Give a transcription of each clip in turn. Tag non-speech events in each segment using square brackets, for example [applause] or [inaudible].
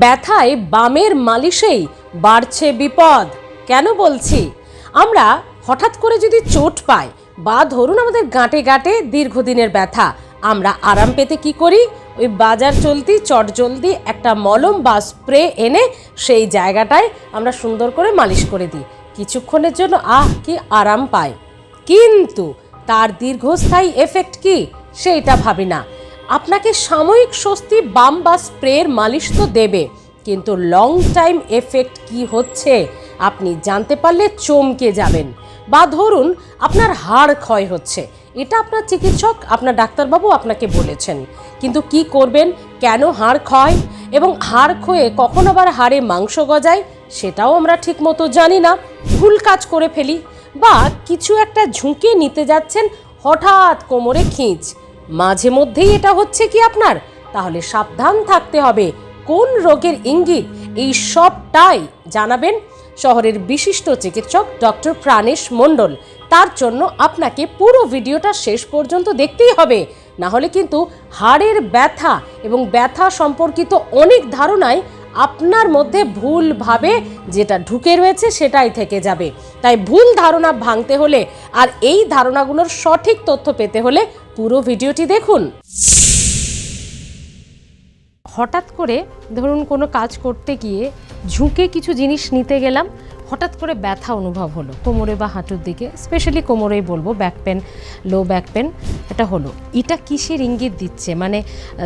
ব্যথায় বামের মালিশেই বাড়ছে বিপদ। কেন বলছি? আমরা হঠাৎ করে যদি চোট পাই বা ধরুন আমাদের গাঁটে গাঁটে দীর্ঘদিনের ব্যথা, আমরা আরাম পেতে কি করি? ওই বাজার চলতি, চট জলদি একটা মলম বা স্প্রে এনে সেই জায়গাটায় আমরা সুন্দর করে মালিশ করে দিই। কিছুক্ষণের জন্য আহ, কি আরাম পায় কিন্তু তার দীর্ঘস্থায়ী এফেক্ট কি? সেইটা ভাবি না। আপনাকে সাময়িক স্বস্তি বাম বা স্প্রের মালিশ তো দেবে, কিন্তু লং টাইম এফেক্ট কি হচ্ছে আপনি জানতে পারলে চমকে যাবেন। বা ধরুন, আপনার হাড় ক্ষয় হচ্ছে, এটা আপনার চিকিৎসক, আপনার ডাক্তারবাবু আপনাকে বলেছেন। কিন্তু কি করবেন? কেন হাড় ক্ষয়? এবং হাড় ক্ষয়ে কখন আবার হাড়ে মাংস গজায়? সেটাও আমরা ঠিকমতো জানি না। ভুল কাজ করে ফেলি। বা কিছু একটা ঝুঁকে নিতে যাচ্ছেন হঠাৎ কোমরে খিঁচ। মাঝে মধ্যেই এটা হচ্ছে কি আপনার? তাহলে সাবধান থাকতে হবে। কোন রোগের ইঙ্গিত? এই সবটাই জানাবেন শহরের বিশিষ্ট চিকিৎসক ডক্টর প্রাণেশ মণ্ডল। তার জন্য আপনাকে পুরো ভিডিওটা শেষ পর্যন্ত দেখতেই হবে। না হলে কিন্তু হাড়ের ব্যথা এবং ব্যথা সম্পর্কিত অনেক ধারণায় আপনার মধ্যে ভুলভাবে যেটা ঢুকে রয়েছে সেটাই থেকে যাবে। তাই ভুল ধারণা ভাঙতে হলে আর এই ধারণাগুলোর সঠিক তথ্য পেতে হলে পুরো ভিডিওটি দেখুন। হঠাৎ করে ধরুন কোনো কাজ করতে গিয়ে ঝুঁকে কিছু জিনিস নিতে গেলাম, হঠাৎ করে ব্যথা অনুভব হলো। কোমরে বা হাঁটুর দিকে, স্পেশালি কোমরেই বলব, back pain, low back pain, এটা হলো। এটা কিসের ইঙ্গিত দিচ্ছে? মানে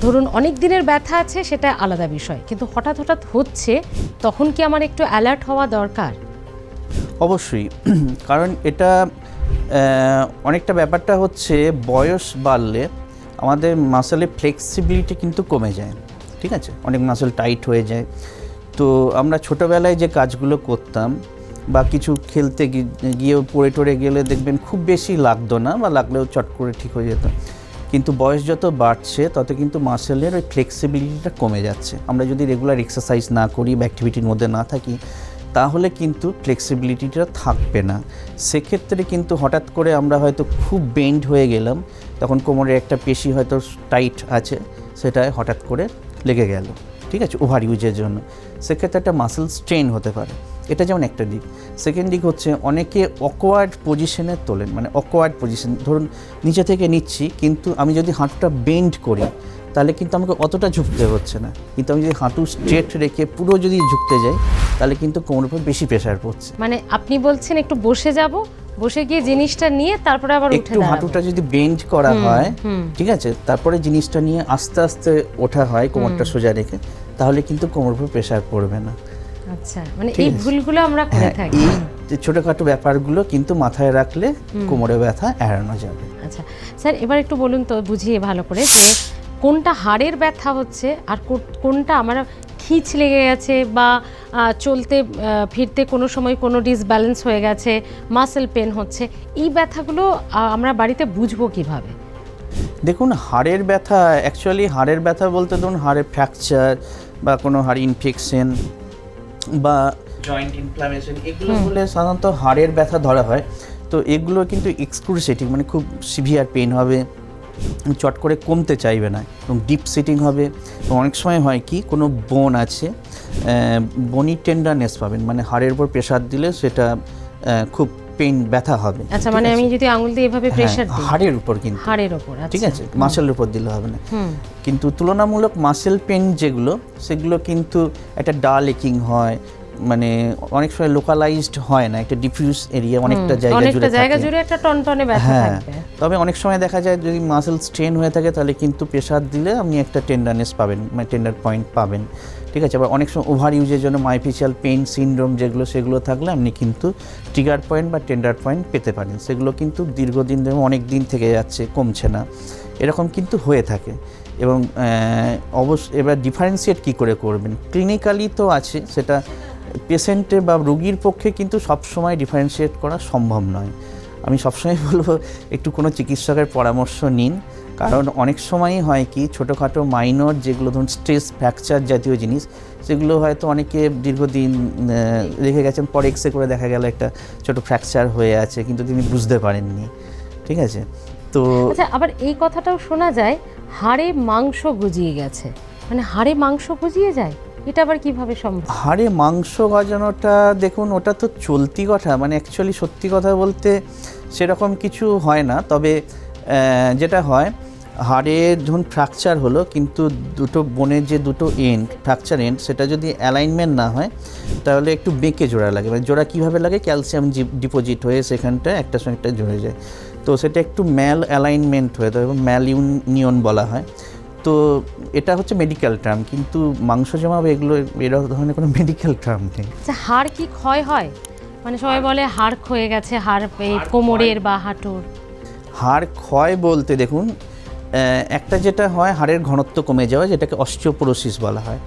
ধরুন অনেক দিনের ব্যথা আছে, সেটা আলাদা বিষয়। কিন্তু হঠাৎ হঠাৎ হচ্ছে, তখন কি আমার একটু অ্যালার্ট হওয়া দরকার? অবশ্যই। [clears throat] কারণ এটা অনেকটা ব্যাপারটা হচ্ছে বয়স বাড়লে আমাদের মাসেলের ফ্লেক্সিবিলিটি কিন্তু কমে যায়, ঠিক আছে? অনেক মাসেল টাইট হয়ে যায়। তো আমরা ছোটোবেলায় যে কাজগুলো করতাম বা কিছু খেলতে গিয়ে পড়ে টড়ে গেলে দেখবেন খুব বেশি লাগতো না বা লাগলেও চট করে ঠিক হয়ে যেত। কিন্তু বয়স যত বাড়ছে, তত কিন্তু মাসেলের ওই ফ্লেক্সিবিলিটিটা কমে যাচ্ছে। আমরা যদি রেগুলার এক্সারসাইজ না করি বা অ্যাক্টিভিটির মধ্যে না থাকি তাহলে কিন্তু ফ্লেক্সিবিলিটিটা থাকবে না। সেক্ষেত্রে কিন্তু হঠাৎ করে আমরা হয়তো খুব বেন্ড হয়ে গেলাম, তখন কোমরের একটা পেশি হয়তো টাইট আছে সেটা হঠাৎ করে লেগে গেল, ঠিক আছে, ওভার ইউজের জন্য। সেক্ষেত্রে একটা মাসেল স্ট্রেন হতে পারে। এটা যেমন একটা দিক। সেকেন্ড দিক হচ্ছে অনেকে অকওয়ার্ড পজিশনে তোলেন মানে অকওয়ার্ড পজিশন ধরুন নিচে থেকে নিচ্ছি, কিন্তু আমি যদি হাঁটুটা বেন্ড করি, তাহলে কিন্তু আমাকে অতটা ঝুঁকতে হচ্ছে না। কিন্তু আমি যদি হাঁটু স্ট্রেট রেখে পুরো যদি ঝুঁকতে যাই তাহলে কিন্তু কোমরের উপর বেশি প্রেশার পড়ছে। মানে আপনি বলছেন একটু বসে যাব বসে গিয়ে জিনিসটা নিয়ে তারপরে আবার উঠে একটু হাঁটুটা যদি বেন্ড করা হয় ঠিক আছে? তারপরে জিনিসটা নিয়ে আস্তে আস্তে ওঠা হয় কোমরটা সোজা রেখে তাহলে কিন্তু কোমর উপর প্রেশার পড়বে না। আচ্ছা মানে এই ভুলগুলো আমরা করে হ্যাঁ থাকি। এই যে ছোটোখাটো ব্যাপারগুলো কিন্তু মাথায় রাখলে কোমরে ব্যথা এড়ানো যাবে। আচ্ছা স্যার এবার একটু বলুন তো বুঝিয়ে ভালো করে যে কোনটা হাড়ের ব্যথা হচ্ছে আর কোনটা আমার খিঁচ লেগে গেছে বা চলতে ফিরতে কোনো সময় কোনো ডিসব্যালেন্স হয়ে গেছে মাসেল পেন হচ্ছে এই ব্যথাগুলো আমরা বাড়িতে বুঝব কীভাবে? দেখুন হাড়ের ব্যথা অ্যাকচুয়ালি হাড়ের ব্যথা বলতে ধরুন হাড়ের ফ্র্যাকচার বা কোনো হাড় ইনফেকশন বা জয়েন্ট ইনফ্লামেশন এগুলো হলে সাধারণত হাড়ের ব্যথা ধরা হয়। তো এগুলো কিন্তু এক্সক্রুসেটিং মানে খুব সিভিয়ার পেন হবে। চট করে কমতে চাইবে না এবং ডিপ সিটিং হবে। এবং অনেক সময় হয় কি কোনো বোন আছে বনি টেন্ডারনেস পাবেন মানে হাড়ের উপর প্রেশার দিলে সেটা খুব পেইন ব্যথা হবে। আচ্ছা মানে আমি যদি আঙুল দিয়ে এভাবে হ্যাঁ, প্রেশার দিই। হাড়ের উপর কিন্তু। হাড়ের ঠিক আচ্ছা। আছে? মাসেলের উপর দিলে হবে না। কিন্তু তুলনামূলক মাসেল পেন যেগুলো সেগুলো কিন্তু একটা ডাল একিং হয় মানে অনেক সময় লোকালাইজড হয় না একটা ডিফিউজ এরিয়া অনেকটা জায়গা জুড়ে অনেকটা জায়গা জুড়ে একটা টনটনে ব্যথা হ্যাঁ থাকবে। তবে অনেক সময় দেখা যায় যদি মাসেল স্ট্রেন হয়ে থাকে তাহলে কিন্তু প্রেশার দিলে আপনি একটা টেন্ডারনেস পাবেন মানে টেন্ডার পয়েন্ট পাবেন। ঠিক আছে আবার অনেক সময় ওভার ইউজের জন্য মাইফিশিয়াল পেইন সিনড্রোম যেগুলো সেগুলো থাকলে আপনি কিন্তু ট্রিগার পয়েন্ট বা টেন্ডার পয়েন্ট পেতে পারেন। সেগুলো কিন্তু দীর্ঘদিন ধরে অনেক দিন থেকে যাচ্ছে কমছে না। এরকম কিন্তু হয়ে থাকে। এবং অবশ্য এবার ডিফারেন্সিয়েট কী করে করবেন? ক্লিনিক্যালি তো আছে সেটা পেশেন্টের বা রোগীর পক্ষে কিন্তু সবসময় ডিফারেন্সিয়েট করা সম্ভব নয়। আমি সবসময় [laughs] বলব, একটু কোনো চিকিৎসকের পরামর্শ নিন। কারণ অনেক সময়ই হয় কি, ছোটোখাটো মাইনর যেগুলো ধরুন স্ট্রেস ফ্র্যাকচার জাতীয় জিনিস, সেগুলো হয়তো অনেকে দীর্ঘদিন রেখে গেছেন, পরে এক্সরে করে দেখা গেল একটা ছোট ফ্র্যাকচার হয়ে আছে, কিন্তু তিনি বুঝতে পারেননি। ঠিক আছে? তো আচ্ছা আবার এই কথাটাও শোনা যায়, হাড়ে মাংস গজিয়ে গেছে। মানে হাড়ে মাংস গজিয়ে যায়? এটা আবার কীভাবে সম্ভব? হাড়ে মাংস গজানোটা দেখুন, ওটা তো চলতি কথা। মানে অ্যাকচুয়ালি সত্যি কথা বলতে সেরকম কিছু হয় না। তবে যেটা হয়, হাড়ে যখন ফ্র্যাকচার হলো, কিন্তু দুটো বোনের যে দুটো এন্ড ফ্র্যাকচার এন্ড সেটা যদি অ্যালাইনমেন্ট না হয়, তাহলে একটু বেঁকে জোড়া লাগে। মানে জোড়া কীভাবে লাগে? ক্যালসিয়াম ডিপোজিট হয়ে সেখানটা একটা সঙ্গে একটা জুড়ে যায়। তো সেটা একটু ম্যাল অ্যালাইনমেন্ট হয়ে এবং ম্যাল ইউনিয়ন বলা হয়। তো এটা হচ্ছে মেডিকেল টার্ম কিন্তু মাংস জমাবে এগুলো এরকম ধরনের কোনো মেডিকেল টার্ম নেই। আচ্ছা হাড় কি ক্ষয় হয়? মানে সবাই বলে হাড় ক্ষয়ে গেছে হাড় এই কোমরের বা হাঁটুর। হাড় ক্ষয় বলতে দেখুন একটা যেটা হয় হাড়ের ঘনত্ব কমে যাওয়া যেটাকে অস্টিওপোরোসিস বলা হয়।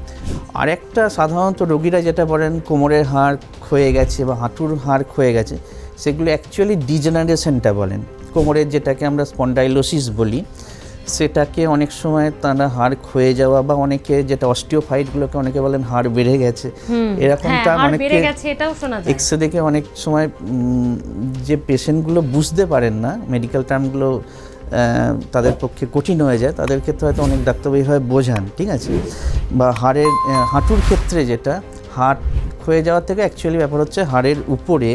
আর একটা সাধারণত রোগীরা যেটা বলেন কোমরের হাড় ক্ষয়ে গেছে বা হাঁটুর হাড় ক্ষয়ে গেছে সেগুলো অ্যাকচুয়ালি ডিজেনারেশনটা বলেন। কোমরের যেটাকে আমরা স্পন্ডাইলোসিস বলি সেটাকে অনেক সময় তারা হাড় ক্ষয়ে যাওয়া বা অনেকে যেটা অস্টিওফাইটগুলোকে অনেকে বলেন হাড় বেড়ে গেছে। হ্যাঁ এরকমটা অনেকে শোনা যায়। এক্সরে দেখে অনেক সময় যে পেশেন্টগুলো বুঝতে পারেন না মেডিকেল টার্মগুলো তাদের পক্ষে কঠিন হয়ে যায় তাদের ক্ষেত্রে হয়তো অনেক ডাক্তারবাবু এইভাবে বোঝান ঠিক আছে? বা হাড়ের হাঁটুর ক্ষেত্রে যেটা হাড় ক্ষয়ে যাওয়ার থেকে অ্যাকচুয়ালি ব্যাপার হচ্ছে হাড়ের উপরে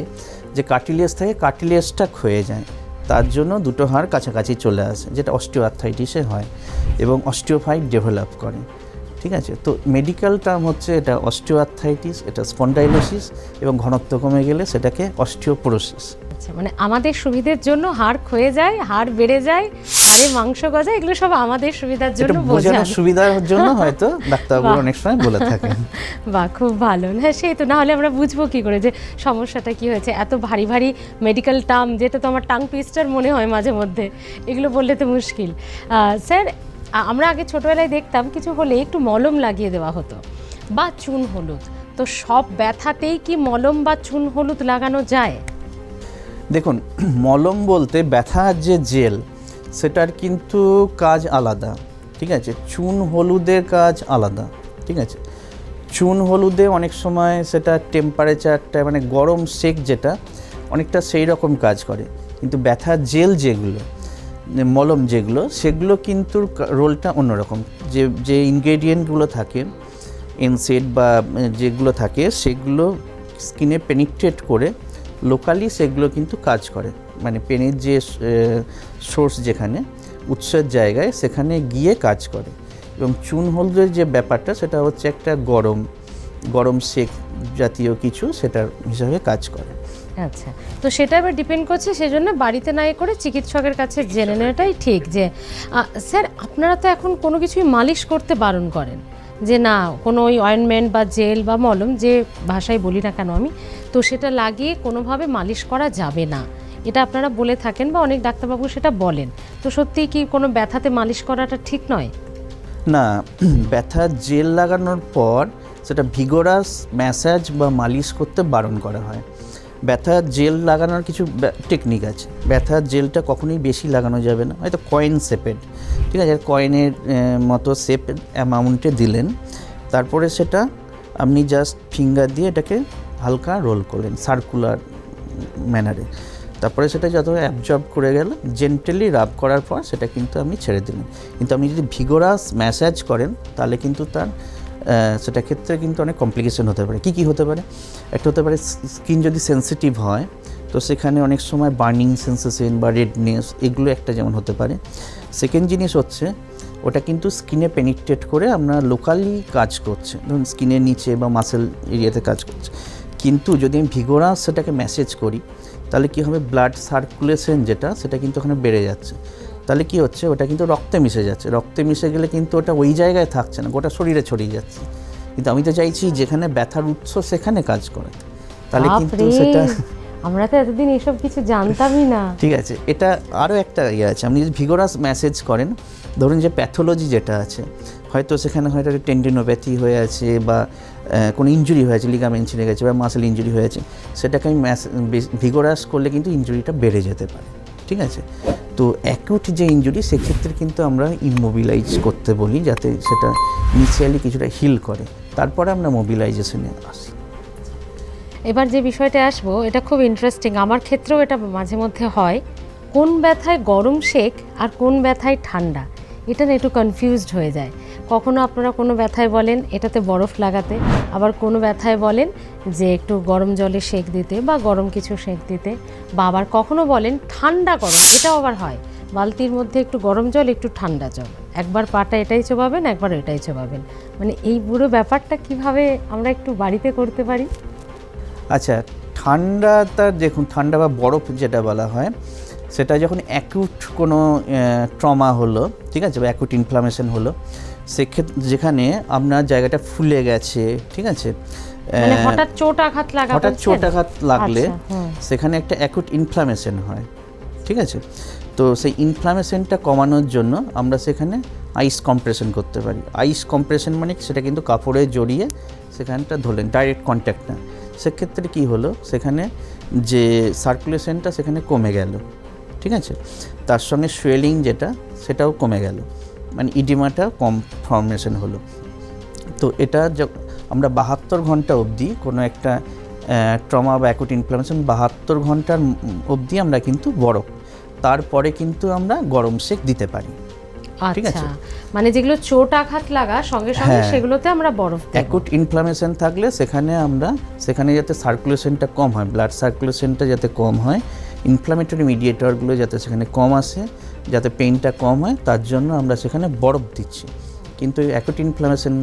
যে কার্টিলিয়াস থাকে কার্টিলিয়াসটা ক্ষয়ে যায়। তার জন্য দুটো হাড় কাছাকাছি চলে আসে, যেটা অস্টিও আর্থাইটিসে হয় এবং অস্টিওফাইট ডেভেলপ করে, ঠিক আছে? তো মেডিকেল টার্ম হচ্ছে এটা অস্টিওআর্থাইটিস, এটা স্পন্ডাইলোসিস এবং ঘনত্ব কমে গেলে সেটাকে অস্টিওপোরোসিস। আচ্ছা মানে আমাদের সুবিধের জন্য হাড় ক্ষয়ে যায় হাড় বেড়ে যায় হাড়ে মাংস গজায় এগুলো সব আমাদের সুবিধার জন্য বোঝান। সুবিধার জন্য হয়তো ডাক্তারবাবু অনেক সময় বলে থাকেন। [laughs] বাহ খুব ভালো। না সেই তো না হলে আমরা বুঝব কি করে যে সমস্যাটা কি হয়েছে। এত ভারী ভারী মেডিকেল টার্ম যেটা তো আমার টাং পিস্টার মনে হয় মাঝে মধ্যে এগুলো বললে তো মুশকিল। স্যার আমরা আগে ছোটবেলায় দেখতাম কিছু হলে একটু মলম লাগিয়ে দেওয়া হতো বা চুন হলুদ। তো সব ব্যথাতেই কি মলম বা চুন হলুদ লাগানো যায়? দেখুন, [clears throat] মলম বলতে ব্যথার যে জেল, সেটার কিন্তু কাজ আলাদা, ঠিক আছে? চুন হলুদের কাজ আলাদা, ঠিক আছে? চুন হলুদে অনেক সময় সেটা টেম্পারেচারটা মানে গরম সেক যেটা, অনেকটা সেই রকম কাজ করে। কিন্তু ব্যথার জেল যেগুলো মলম যেগুলো, সেগুলো কিন্তু রোলটা অন্যরকম। যে যে ইনগ্রেডিয়েন্টগুলো থাকে এনসেড বা, যেগুলো থাকে, সেগুলো স্কিনে পেনিট্রেট করে লোকালি সেগুলো কিন্তু কাজ করে। মানে পেনের যে সোর্স যেখানে উৎসের জায়গায় সেখানে গিয়ে কাজ করে। এবং চুন হলুদের যে ব্যাপারটা সেটা হচ্ছে একটা গরম গরম সেক জাতীয় কিছু সেটার হিসাবে কাজ করে। আচ্ছা তো সেটা এবার ডিপেন্ড করছে সেজন্য বাড়িতে না এ করে চিকিৎসকের কাছে জেনে নেওয়াটাই ঠিক যে স্যার আপনারা তো এখন কোনো কিছুই মালিশ করতে বারণ করেন। যে না, কোনো ওই অয়েনমেন্ট বা জেল বা মলম যে ভাষায় বলি না কেন আমি, তো সেটা লাগিয়ে কোনোভাবে মালিশ করা যাবে না। এটা আপনারা বলে থাকেন বা অনেক ডাক্তারবাবু সেটা বলেন। তো সত্যিই কি কোনো ব্যথাতে মালিশ করাটা ঠিক নয়? না [clears throat] ব্যথার জেল লাগানোর পর সেটা ভিগোরাস ম্যাসাজ বা মালিশ করতে বারণ করা হয়। ব্যথার জেল লাগানোর কিছু টেকনিক আছে। ব্যথার জেলটা কখনোই বেশি লাগানো যাবে না। হয়তো কয়েন শেপের ঠিক আছে? কয়েনের মতো শেপ অ্যামাউন্টে দিলেন। তারপরে সেটা আপনি জাস্ট ফিঙ্গার দিয়ে এটাকে হালকা রোল করলেন সার্কুলার ম্যানারে তারপরে সেটা যত অ্যাবজর্ব করে গেল জেন্টালি রাব করার পর সেটা কিন্তু আপনি ছেড়ে দিলেন। কিন্তু আপনি যদি ভিগোরাস ম্যাসাজ করেন, তাহলে কিন্তু তার সেটা ক্ষেত্রে কিন্তু অনেক কমপ্লিকেশন হতে পারে। কী কী হতে পারে? একটা হতে পারে স্কিন যদি সেন্সিটিভ হয়, তো সেখানে অনেক সময় বার্নিং সেন্সেশন বা রেডনেস এগুলো একটা যেমন হতে পারে। সেকেন্ড জিনিস হচ্ছে, ওটা কিন্তু স্কিনে পেনিট্রেট করে আমরা লোকালি কাজ করছে। ধরুন স্কিনের নিচে বা মাসেল এরিয়াতে কাজ করছে। কিন্তু যদি আমি ভিগোরাস সেটাকে মেসেজ করি, তাহলে কী হবে? ব্লাড সার্কুলেশন যেটা, সেটা কিন্তু ওখানে বেড়ে যাচ্ছে। তাহলে কি হচ্ছে? ওটা কিন্তু রক্তে মিশে যাচ্ছে। রক্তে মিশে গেলে কিন্তু ওটা ওই জায়গায় থাকছে না গোটা শরীরে ছড়িয়ে যাচ্ছে। কিন্তু আমি তো চাইছি যেখানে ব্যথার উৎস সেখানে কাজ করে। তাহলে কিন্তু সেটা আমরা তো এতদিন এসব কিছু জানতামই না। [laughs] ঠিক আছে এটা আরও একটা ইয়ে আছে। আপনি যদি ভিগোরাস মেসেজ করেন ধরুন যে প্যাথোলজি যেটা আছে হয়তো সেখানে হয়তো টেন্ডিনোপ্যাথি হয়ে আছে বা কোনো ইঞ্জুরি হয়েছে লিগামেন্ট ছিঁড়ে গেছে বা মাসেল ইঞ্জুরি হয়েছে সেটাকে আমি ভিগোরাস করলে কিন্তু ইঞ্জুরিটা বেড়ে যেতে পারে। ঠিক আছে? তো অ্যাকিউট যে ইঞ্জুরি সেক্ষেত্রে কিন্তু আমরা ইমোবিলাইজ করতে বলি, যাতে সেটা ইনিশিয়ালি কিছুটা হিল করে। তারপরে আমরা মোবিলাইজেশনে আসি। এবার যে বিষয়টা আসব, এটা খুব ইন্টারেস্টিং আমার ক্ষেত্রেও এটা মাঝে মধ্যে হয়। কোন ব্যথায় গরম শেক আর কোন ব্যথায় ঠান্ডা? এটা না একটু কনফিউজড হয়ে যায়। কখনো আপনারা কোনো ব্যথায় বলেন, এটাতে বরফ লাগাতে। আবার কোনো ব্যথায় বলেন যে একটু গরম জলে সেক দিতে বা গরম কিছু সেক দিতে। বা আবার কখনো বলেন ঠান্ডা গরম, এটাও আবার হয়। বালতির মধ্যে একটু গরম জল, একটু ঠান্ডা জল। একবার পাটা এটাই চোবাবেন, একবার এটাই চোবাবেন। মানে এই পুরো ব্যাপারটা কীভাবে আমরা একটু বাড়িতে করতে পারি? আচ্ছা ঠান্ডাটা দেখুন, ঠান্ডা বা বরফ যেটা বলা হয় সেটা যখন অ্যাকুট কোনো ট্রমা হলো ঠিক আছে বা অ্যাকুট ইনফ্লামেশন হলো সেক্ষেত্রে যেখানে আপনার জায়গাটা ফুলে গেছে ঠিক আছে মানে হঠাৎ চোট আঘাত লাগা হঠাৎ বলছেন? চোট আঘাত লাগলে আচ্ছা, সেখানে একটা অ্যাকুট ইনফ্লামেশন হয় ঠিক আছে তো সেই ইনফ্লামেশনটা কমানোর জন্য আমরা সেখানে আইস কম্প্রেশন করতে পারি। আইস কম্প্রেশন মানে সেটা কিন্তু কাপড়ে জড়িয়ে সেখানটা ধরলেন ডাইরেক্ট কন্ট্যাক্ট না। সেক্ষেত্রে কি হলো? সেখানে যে সার্কুলেশনটা সেখানে কমে গেল। ঠিক আছে? তার সঙ্গে সোয়েলিং যেটা সেটাও কমে গেল। মানে ইডিমাটা কম ফর্মেশন হলো। তো এটা আমরা বাহাত্তর ঘণ্টা অবধি কোনো একটা ট্রমা বা অ্যাকুট ইনফ্লামেশন বাহাত্তর ঘণ্টার অবধি আমরা কিন্তু বরফ। তারপরে কিন্তু আমরা গরম সেক দিতে পারি। ঠিক আছে। আচ্ছা মানে যেগুলো চোট আঘাত লাগা সঙ্গে সঙ্গে হ্যাঁ। সেগুলোতে আমরা বরফ অ্যাকুট ইনফ্লামেশন থাকলে সেখানে আমরা সেখানে যাতে সার্কুলেশনটা কম হয় ব্লাড সার্কুলেশনটা যাতে কম হয় ইনফ্লামেটরি মিডিয়েটরগুলো যাতে সেখানে কম আসে যাতে পেইনটা কম হয় তার জন্য আমরা সেখানে বরফ দিচ্ছি। কিন্তু অ্যাকুট ইনফ্লামেশন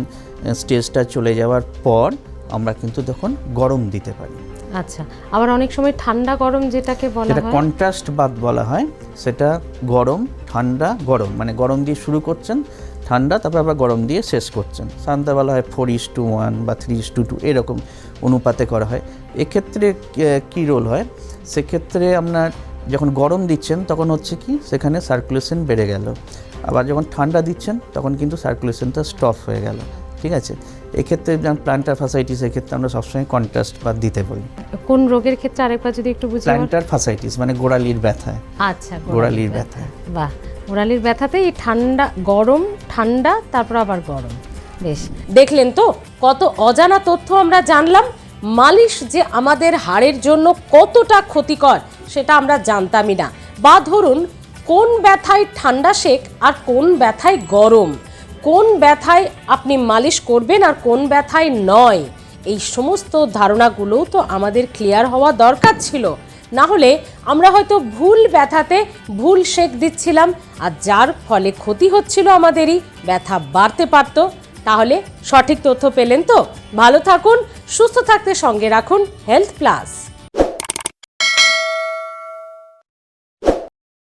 স্টেজটা চলে যাওয়ার পর আমরা কিন্তু তখন গরম দিতে পারি। আচ্ছা আবার অনেক সময় ঠান্ডা গরম যেটাকে বলা হয়। কন্ট্রাস্ট বাদ বলা হয় সেটা গরম ঠান্ডা গরম। মানে গরম দিয়ে শুরু করছেন ঠান্ডা তারপর আবার গরম দিয়ে শেষ করছেন। সাধারণত বলা হয় ফোর ইস টু ওয়ান বা থ্রি ইস টু টু এরকম অনুপাতে করা হয়। এক্ষেত্রে কী রোল হয়? সেক্ষেত্রে আপনার যখন গরম দিচ্ছেন তখন হচ্ছে কি সেখানে সার্কুলেশন বেড়ে গেল। আবার যখন ঠান্ডা দিচ্ছেন তখন কিন্তু সার্কুলেশনটা স্টপ হয়ে গেল। ঠিক আছে? এক্ষেত্রে যেমন প্লান্টার ফাসাইটিস এক্ষেত্রে আমরা সবসময় কন্ট্রাস্ট বাদ দিতে বলি। কোন রোগের ক্ষেত্রে আরেকবার যদি একটু বুঝি বলেন? প্লান্টার ফাসাইটিস মানে গোড়ালির ব্যথা আচ্ছা গোড়ালির ব্যথা। বাহ! গোড়ালির ব্যথাতে এই ঠান্ডা গরম ঠান্ডা তারপর আবার গরম। বেশ। দেখলেন তো? কত অজানা তথ্য আমরা জানলাম। মালিশ যে আমাদের হাড়ের জন্য কতটা ক্ষতিকর, সেটা আমরা জানতামই না। বা ধরুন, কোন ব্যথায় ঠান্ডা শেক আর কোন ব্যথায় গরম? কোন ব্যথায় আপনি মালিশ করবেন আর কোন ব্যথায় নয়? এই সমস্ত ধারণাগুলোও তো আমাদের ক্লিয়ার হওয়া দরকার ছিল। না হলে আমরা হয়তো ভুল ব্যথাতে ভুল শেক দিচ্ছিলাম, আর যার ফলে ক্ষতি হচ্ছিল আমাদেরই, ব্যথা বাড়তে পারতো। তাহলে সঠিক তথ্য পেলেন তো। ভালো থাকুন সুস্থ থাকতে সঙ্গে রাখুন হেলথ প্লাস